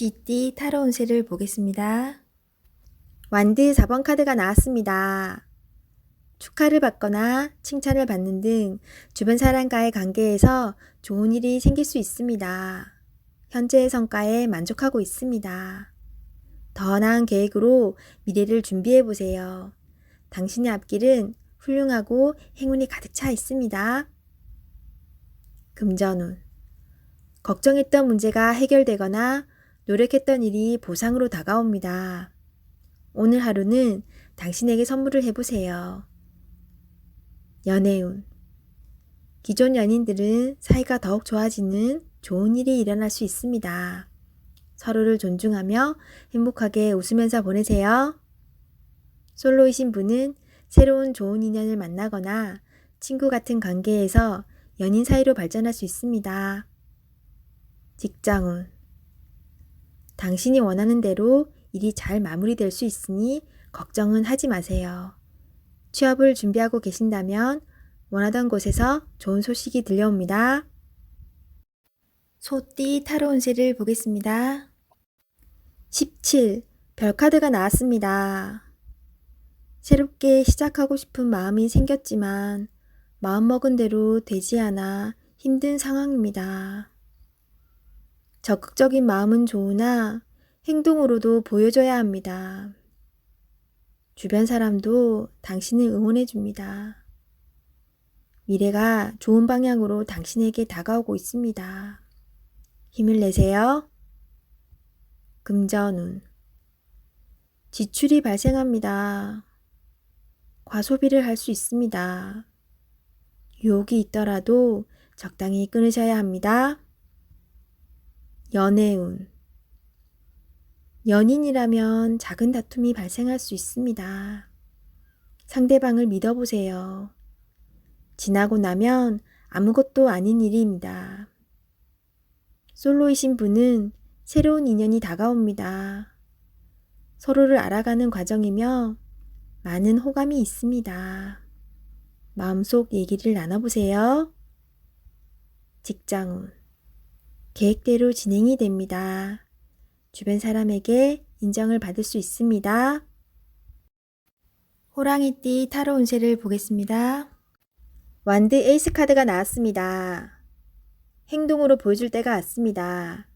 쥐띠 타로 운세를 보겠습니다. 완드 4번 카드가 나왔습니다. 축하를 받거나 칭찬을 받는 등 주변 사람과의 관계에서 좋은 일이 생길 수 있습니다. 현재의 성과에 만족하고 있습니다. 더 나은 계획으로 미래를 준비해 보세요. 당신의 앞길은 훌륭하고 행운이 가득 차 있습니다. 금전운. 걱정했던 문제가 해결되거나 노력했던 일이 보상으로 다가옵니다. 오늘 하루는 당신에게 선물을 해보세요. 연애운. 기존 연인들은 사이가 더욱 좋아지는 좋은 일이 일어날 수 있습니다. 서로를 존중하며 행복하게 웃으면서 보내세요. 솔로이신 분은 새로운 좋은 인연을 만나거나 친구 같은 관계에서 연인 사이로 발전할 수 있습니다. 직장운. 당신이 원하는 대로 일이 잘 마무리될 수 있으니 걱정은 하지 마세요. 취업을 준비하고 계신다면 원하던 곳에서 좋은 소식이 들려옵니다. 소띠 타로 운세를 보겠습니다. 17. 별카드가 나왔습니다. 새롭게 시작하고 싶은 마음이 생겼지만 마음먹은 대로 되지 않아 힘든 상황입니다. 적극적인 마음은 좋으나 행동으로도 보여줘야 합니다. 주변 사람도 당신을 응원해 줍니다. 미래가 좋은 방향으로 당신에게 다가오고 있습니다. 힘을 내세요. 금전운. 지출이 발생합니다. 과소비를 할 수 있습니다. 유혹이 있더라도 적당히 끊으셔야 합니다. 연애운. 연인이라면 작은 다툼이 발생할 수 있습니다. 상대방을 믿어보세요. 지나고 나면 아무것도 아닌 일입니다. 솔로이신 분은 새로운 인연이 다가옵니다. 서로를 알아가는 과정이며 많은 호감이 있습니다. 마음속 얘기를 나눠보세요. 직장운. 계획대로 진행이 됩니다. 주변 사람에게 인정을 받을 수 있습니다. 호랑이띠 타로 운세를 보겠습니다. 완드 에이스 카드가 나왔습니다. 행동으로 보여줄 때가 왔습니다.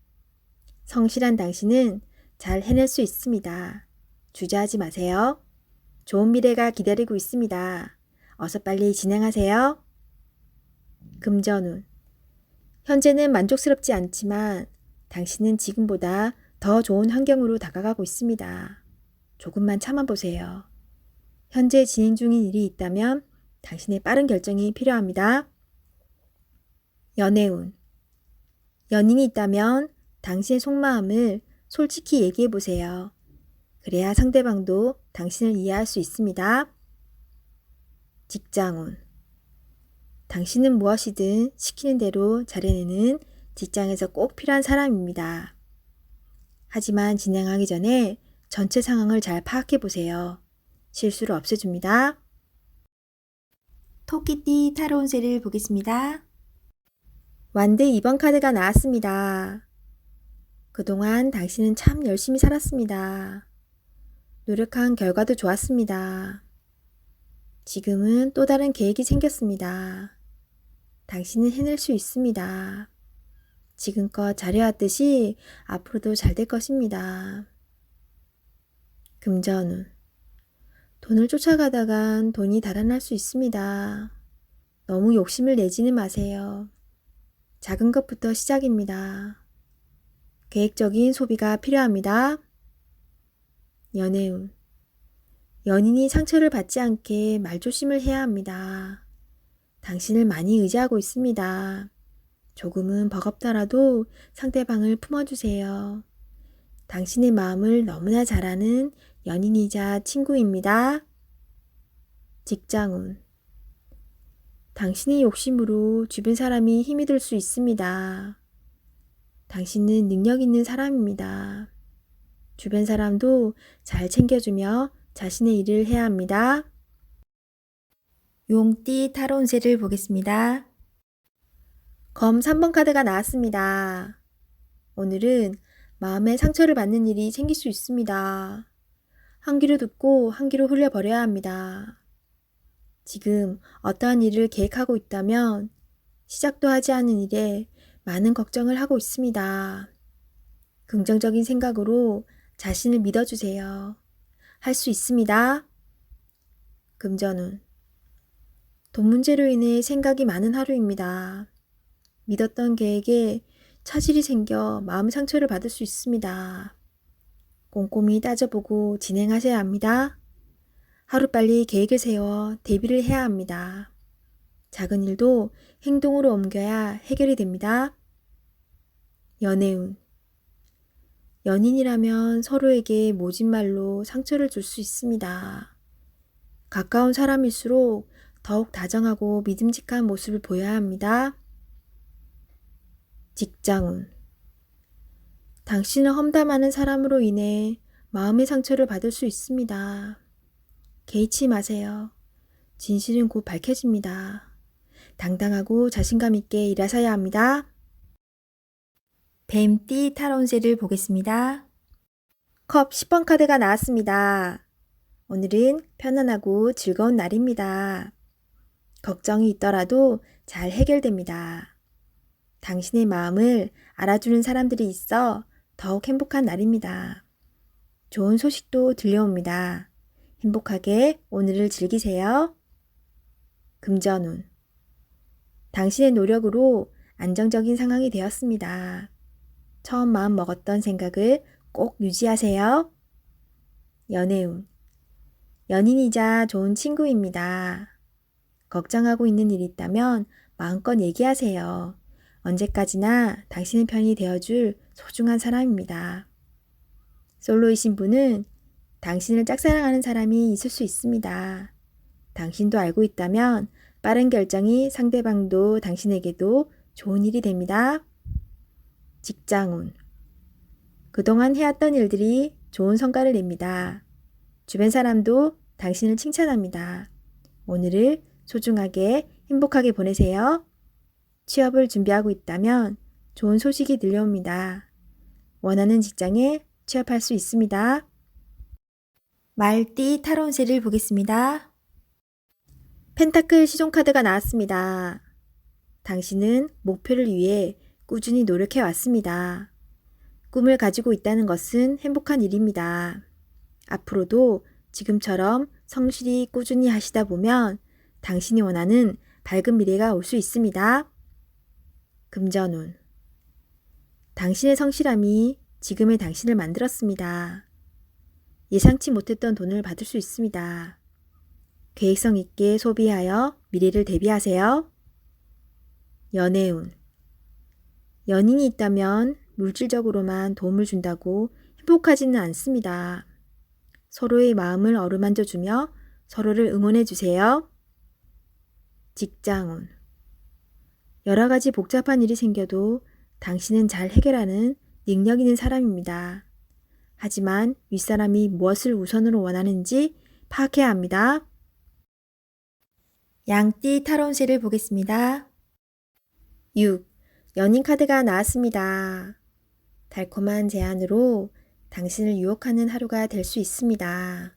성실한 당신은 잘 해낼 수 있습니다. 주저하지 마세요. 좋은 미래가 기다리고 있습니다. 어서 빨리 진행하세요. 금전운. 현재는 만족스럽지 않지만 당신은 지금보다 더 좋은 환경으로 다가가고 있습니다. 조금만 참아보세요. 현재 진행 중인 일이 있다면 당신의 빠른 결정이 필요합니다. 연애운. 연인이 있다면 당신의 속마음을 솔직히 얘기해 보세요. 그래야 상대방도 당신을 이해할 수 있습니다. 직장운. 당신은 무엇이든 시키는 대로 잘해내는 직장에서 꼭 필요한 사람입니다. 하지만 진행하기 전에 전체 상황을 잘 파악해 보세요. 실수를 없애줍니다. 토끼띠 타로 운세를 보겠습니다. 완드 2번 카드가 나왔습니다. 그동안 당신은 참 열심히 살았습니다. 노력한 결과도 좋았습니다. 지금은 또 다른 계획이 생겼습니다. 당신은 해낼 수 있습니다. 지금껏 잘해왔듯이 앞으로도 잘 될 것입니다. 금전운. 돈을 쫓아가다간 돈이 달아날 수 있습니다. 너무 욕심을 내지는 마세요. 작은 것부터 시작입니다. 계획적인 소비가 필요합니다. 연애운. 연인이 상처를 받지 않게 말조심을 해야 합니다. 당신을 많이 의지하고 있습니다. 조금은 버겁더라도 상대방을 품어주세요. 당신의 마음을 너무나 잘 아는 연인이자 친구입니다. 직장운. 당신의 욕심으로 주변 사람이 힘이 들 수 있습니다. 당신은 능력 있는 사람입니다. 주변 사람도 잘 챙겨주며 자신의 일을 해야 합니다. 용띠 타로 운세를 보겠습니다. 검 3번 카드가 나왔습니다. 오늘은 마음에 상처를 받는 일이 생길 수 있습니다. 한 귀로 듣고 한 귀로 흘려버려야 합니다. 지금 어떠한 일을 계획하고 있다면 시작도 하지 않은 일에 많은 걱정을 하고 있습니다. 긍정적인 생각으로 자신을 믿어주세요. 할 수 있습니다. 금전운. 돈 문제로 인해 생각이 많은 하루입니다. 믿었던 계획에 차질이 생겨 마음 상처를 받을 수 있습니다. 꼼꼼히 따져보고 진행하셔야 합니다. 하루빨리 계획을 세워 대비를 해야 합니다. 작은 일도 행동으로 옮겨야 해결이 됩니다. 연애운. 연인이라면 서로에게 모진 말로 상처를 줄 수 있습니다. 가까운 사람일수록 더욱 다정하고 믿음직한 모습을 보여야 합니다. 직장운. 당신을 험담하는 사람으로 인해 마음의 상처를 받을 수 있습니다. 개의치 마세요. 진실은 곧 밝혀집니다. 당당하고 자신감 있게 일하셔야 합니다. 뱀띠 타론세를 보겠습니다. 컵 10번 카드가 나왔습니다. 오늘은 편안하고 즐거운 날입니다. 걱정이 있더라도 잘 해결됩니다. 당신의 마음을 알아주는 사람들이 있어 더욱 행복한 날입니다. 좋은 소식도 들려옵니다. 행복하게 오늘을 즐기세요. 금전운. 당신의 노력으로 안정적인 상황이 되었습니다. 처음 마음 먹었던 생각을 꼭 유지하세요. 연애운. 연인이자 좋은 친구입니다. 걱정하고 있는 일이 있다면 마음껏 얘기하세요. 언제까지나 당신의 편이 되어줄 소중한 사람입니다. 솔로이신 분은 당신을 짝사랑하는 사람이 있을 수 있습니다. 당신도 알고 있다면 빠른 결정이 상대방도 당신에게도 좋은 일이 됩니다. 직장운. 그동안 해왔던 일들이 좋은 성과를 냅니다. 주변 사람도 당신을 칭찬합니다. 오늘을 소중하게 행복하게 보내세요. 취업을 준비하고 있다면 좋은 소식이 들려옵니다. 원하는 직장에 취업할 수 있습니다. 말띠 타론세를 보겠습니다. 펜타클 시종카드가 나왔습니다. 당신은 목표를 위해 꾸준히 노력해 왔습니다. 꿈을 가지고 있다는 것은 행복한 일입니다. 앞으로도 지금처럼 성실히 꾸준히 하시다 보면 당신이 원하는 밝은 미래가 올 수 있습니다. 금전운. 당신의 성실함이 지금의 당신을 만들었습니다. 예상치 못했던 돈을 받을 수 있습니다. 계획성 있게 소비하여 미래를 대비하세요. 연애운. 연인이 있다면 물질적으로만 도움을 준다고 행복하지는 않습니다. 서로의 마음을 어루만져 주며 서로를 응원해 주세요. 직장운. 여러 가지 복잡한 일이 생겨도 당신은 잘 해결하는 능력 있는 사람입니다. 하지만 윗사람이 무엇을 우선으로 원하는지 파악해야 합니다. 양띠 타론세를 보겠습니다. 6. 연인 카드가 나왔습니다. 달콤한 제안으로 당신을 유혹하는 하루가 될 수 있습니다.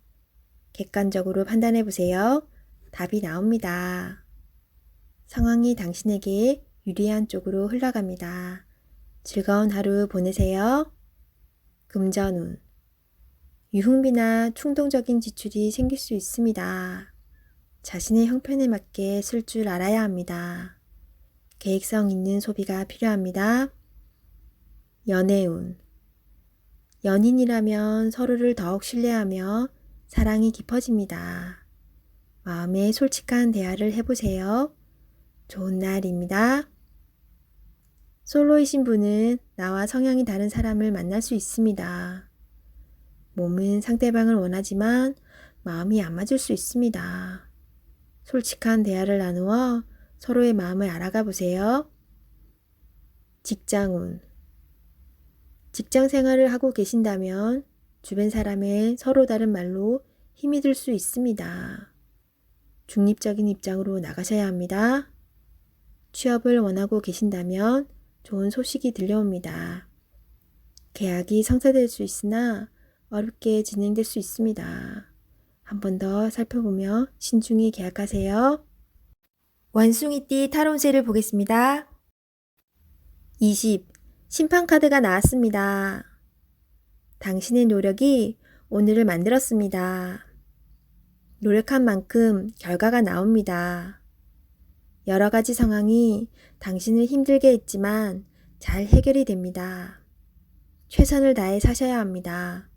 객관적으로 판단해 보세요. 답이 나옵니다. 상황이 당신에게 유리한 쪽으로 흘러갑니다. 즐거운 하루 보내세요. 금전운. 유흥비나 충동적인 지출이 생길 수 있습니다. 자신의 형편에 맞게 쓸 줄 알아야 합니다. 계획성 있는 소비가 필요합니다. 연애운. 연인이라면 서로를 더욱 신뢰하며 사랑이 깊어집니다. 마음에 솔직한 대화를 해보세요. 좋은 날입니다. 솔로이신 분은 나와 성향이 다른 사람을 만날 수 있습니다. 몸은 상대방을 원하지만 마음이 안 맞을 수 있습니다. 솔직한 대화를 나누어 서로의 마음을 알아가 보세요. 직장운. 직장 생활을 하고 계신다면 주변 사람의 서로 다른 말로 힘이 들 수 있습니다. 중립적인 입장으로 나가셔야 합니다. 취업을 원하고 계신다면 좋은 소식이 들려옵니다. 계약이 성사될 수 있으나 어렵게 진행될 수 있습니다. 한 번 더 살펴보며 신중히 계약하세요. 원숭이띠 타론세를 보겠습니다. 20. 심판카드가 나왔습니다. 당신의 노력이 오늘을 만들었습니다. 노력한 만큼 결과가 나옵니다. 여러 가지 상황이 당신을 힘들게 했지만 잘 해결이 됩니다. 최선을 다해 사셔야 합니다.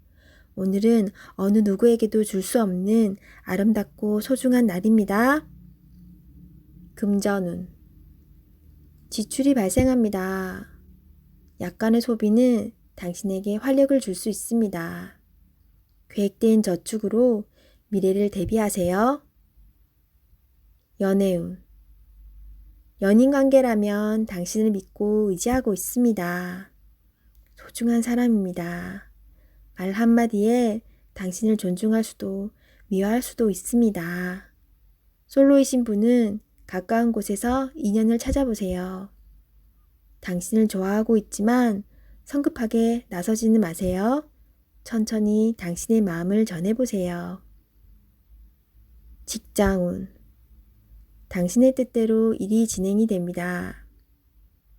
오늘은 어느 누구에게도 줄 수 없는 아름답고 소중한 날입니다. 금전운. 지출이 발생합니다. 약간의 소비는 당신에게 활력을 줄 수 있습니다. 계획된 저축으로 미래를 대비하세요. 연애운. 연인 관계라면 당신을 믿고 의지하고 있습니다. 소중한 사람입니다. 말 한마디에 당신을 존중할 수도 미워할 수도 있습니다. 솔로이신 분은 가까운 곳에서 인연을 찾아보세요. 당신을 좋아하고 있지만 성급하게 나서지는 마세요. 천천히 당신의 마음을 전해보세요. 직장운. 당신의 뜻대로 일이 진행이 됩니다.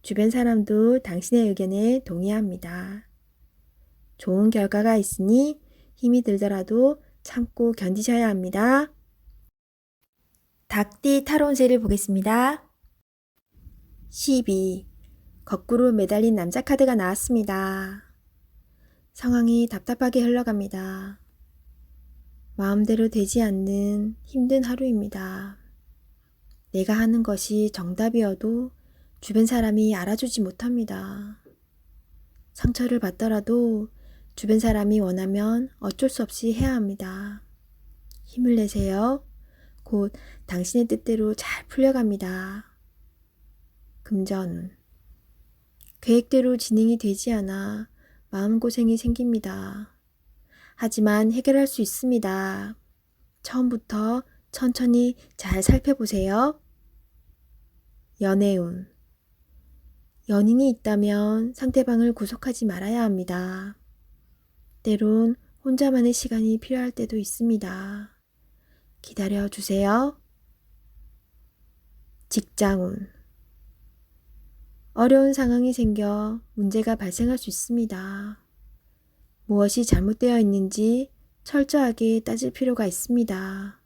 주변 사람도 당신의 의견에 동의합니다. 좋은 결과가 있으니 힘이 들더라도 참고 견디셔야 합니다. 닭띠 타론세를 보겠습니다. 12. 거꾸로 매달린 남자 카드가 나왔습니다. 상황이 답답하게 흘러갑니다. 마음대로 되지 않는 힘든 하루입니다. 내가 하는 것이 정답이어도 주변 사람이 알아주지 못합니다. 상처를 받더라도 주변 사람이 원하면 어쩔 수 없이 해야 합니다. 힘을 내세요. 곧 당신의 뜻대로 잘 풀려갑니다. 금전. 계획대로 진행이 되지 않아 마음고생이 생깁니다. 하지만 해결할 수 있습니다. 처음부터 천천히 잘 살펴보세요. 연애운. 연인이 있다면 상대방을 구속하지 말아야 합니다. 때론 혼자만의 시간이 필요할 때도 있습니다. 기다려 주세요. 직장운. 어려운 상황이 생겨 문제가 발생할 수 있습니다. 무엇이 잘못되어 있는지 철저하게 따질 필요가 있습니다.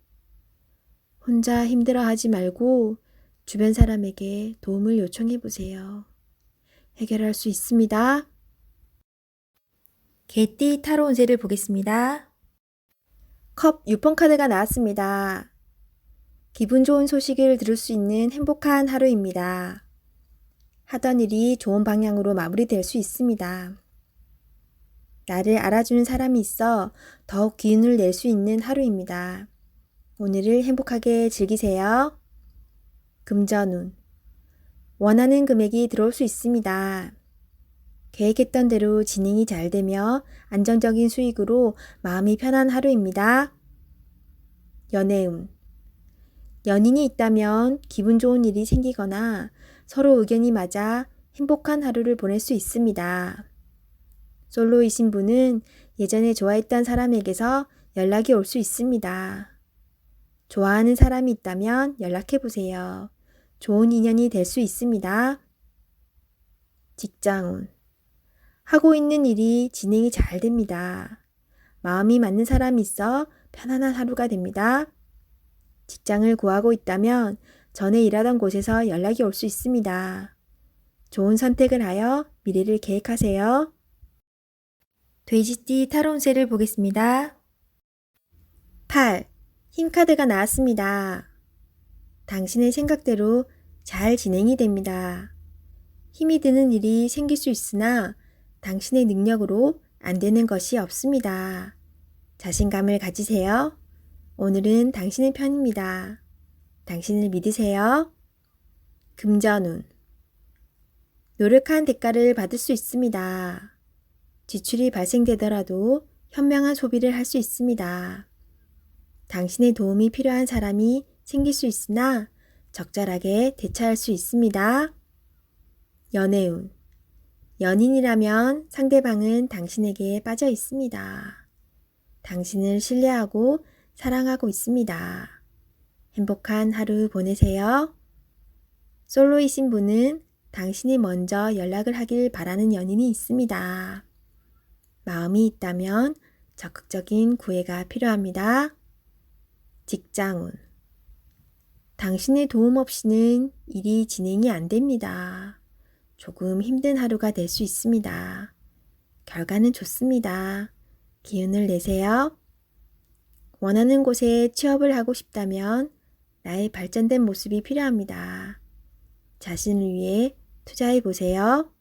혼자 힘들어 하지 말고 주변 사람에게 도움을 요청해 보세요. 해결할 수 있습니다. 개띠 타로 운세를 보겠습니다. 컵 6번 카드가 나왔습니다. 기분 좋은 소식을 들을 수 있는 행복한 하루입니다. 하던 일이 좋은 방향으로 마무리될 수 있습니다. 나를 알아주는 사람이 있어 더욱 기운을 낼 수 있는 하루입니다. 오늘을 행복하게 즐기세요. 금전운. 원하는 금액이 들어올 수 있습니다. 계획했던 대로 진행이 잘 되며 안정적인 수익으로 마음이 편한 하루입니다. 연애운. 연인이 있다면 기분 좋은 일이 생기거나 서로 의견이 맞아 행복한 하루를 보낼 수 있습니다. 솔로이신 분은 예전에 좋아했던 사람에게서 연락이 올 수 있습니다. 좋아하는 사람이 있다면 연락해 보세요. 좋은 인연이 될 수 있습니다. 직장운. 하고 있는 일이 진행이 잘 됩니다. 마음이 맞는 사람이 있어 편안한 하루가 됩니다. 직장을 구하고 있다면 전에 일하던 곳에서 연락이 올 수 있습니다. 좋은 선택을 하여 미래를 계획하세요. 돼지띠 타론세를 보겠습니다. 8. 힘카드가 나왔습니다. 당신의 생각대로 잘 진행이 됩니다. 힘이 드는 일이 생길 수 있으나 당신의 능력으로 안 되는 것이 없습니다. 자신감을 가지세요. 오늘은 당신의 편입니다. 당신을 믿으세요. 금전운. 노력한 대가를 받을 수 있습니다. 지출이 발생되더라도 현명한 소비를 할 수 있습니다. 당신의 도움이 필요한 사람이 생길 수 있으나 적절하게 대처할 수 있습니다. 연애운. 연인이라면 상대방은 당신에게 빠져 있습니다. 당신을 신뢰하고 사랑하고 있습니다. 행복한 하루 보내세요. 솔로이신 분은 당신이 먼저 연락을 하길 바라는 연인이 있습니다. 마음이 있다면 적극적인 구애가 필요합니다. 직장운. 당신의 도움 없이는 일이 진행이 안 됩니다. 조금 힘든 하루가 될 수 있습니다. 결과는 좋습니다. 기운을 내세요. 원하는 곳에 취업을 하고 싶다면 나의 발전된 모습이 필요합니다. 자신을 위해 투자해 보세요.